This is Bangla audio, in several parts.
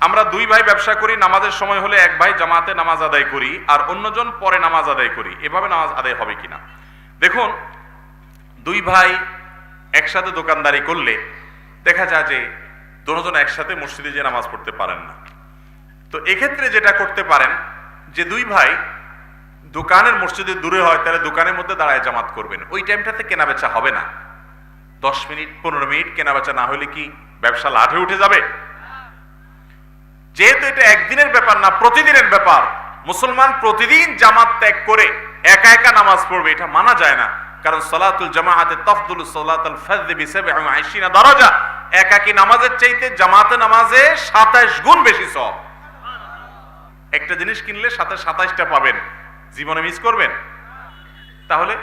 আমরা দুই ভাই ব্যবসা করি, নামাজের সময় হলে এক ভাই জামাতে নামাজ আদায় করি আর অন্যজন পরে নামাজ আদায় করি। এভাবে নামাজ আদায় হবে কিনা? দেখুন, দুই ভাই একসাথে দোকানদারি করলে দেখা যায় যে দুজন একসাথে মসজিদে যে নামাজ পড়তে পারেন না। তো এক্ষেত্রে যেটা করতে পারেন, যে দুই ভাই দোকানের মসজিদে দূরে হয়, তাহলে দোকানের মধ্যে দাঁড়ায় জামাত করবেন। ওই টাইমটাতে কেনা বেচা হবে না। দশ মিনিট, পনেরো মিনিট কেনা বেচা না হলে কি ব্যবসা লাঠে উঠে যাবে? যেহেতু এটা একদিনের ব্যাপার না, প্রতিদিনের ব্যাপার। মুসলমান প্রতিদিন জামাত ত্যাগ করে একা একা নামাজ পড়বে, এটা মানা যায় না। কারণ সলাতুল জামাআতে তফদুল সলাতুল ফাজদি বিসাবি আইশিনা দরজা। একাকি নামাজের চাইতে জামাতে নামাজে 27 গুণ বেশি সওয়াব। একটা জিনিস কিনলে সাথে 27টা পাবেন। জীবনে মিস করবেন? তাহলে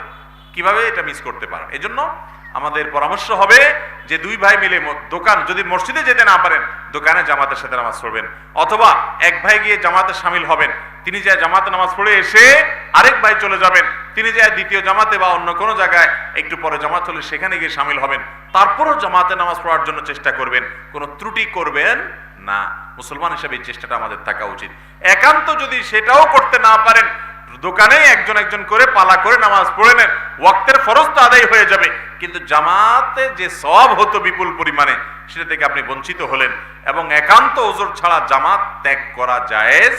কীভাবে এটা মিস করতে পারেন? এজন্য আমাদের পরামর্শ হবে যে দুই ভাই মিলে দোকান, যদি মসজিদে যেতে না পারেন, দোকানে জামাতের সাথে নামাজ পড়বেন। অথবা এক ভাই গিয়ে জামাতে সামিল হবেন। তিনি যা জামাতে নামাজ পড়ে এসে আরেক ভাই চলে যাবেন। তিনি যা দ্বিতীয় জামাতে বা অন্য কোনো জায়গায় একটু পরে জামাত হলে সেখানে গিয়ে সামিল হবেন। তারপরও জামাতে নামাজ পড়ার জন্য চেষ্টা করবেন। কোনো ত্রুটি করবেন না। মুসলমান হিসেবে এই চেষ্টাটা আমাদের থাকা উচিত। একান্ত যদি সেটাও করতে না পারেন দোকানে একজন একজন করে পালা করে নামাজ পড়ে নেন, ওয়াক্তের ফরজ তো আদায় হয়ে যাবে। কিন্তু জামাতে যে সব হতো বিপুল পরিমাণে, সেটা থেকে আপনি বঞ্চিত হলেন। এবং একান্ত ওজোর ছাড়া জামাত ত্যাগ করা জায়েজ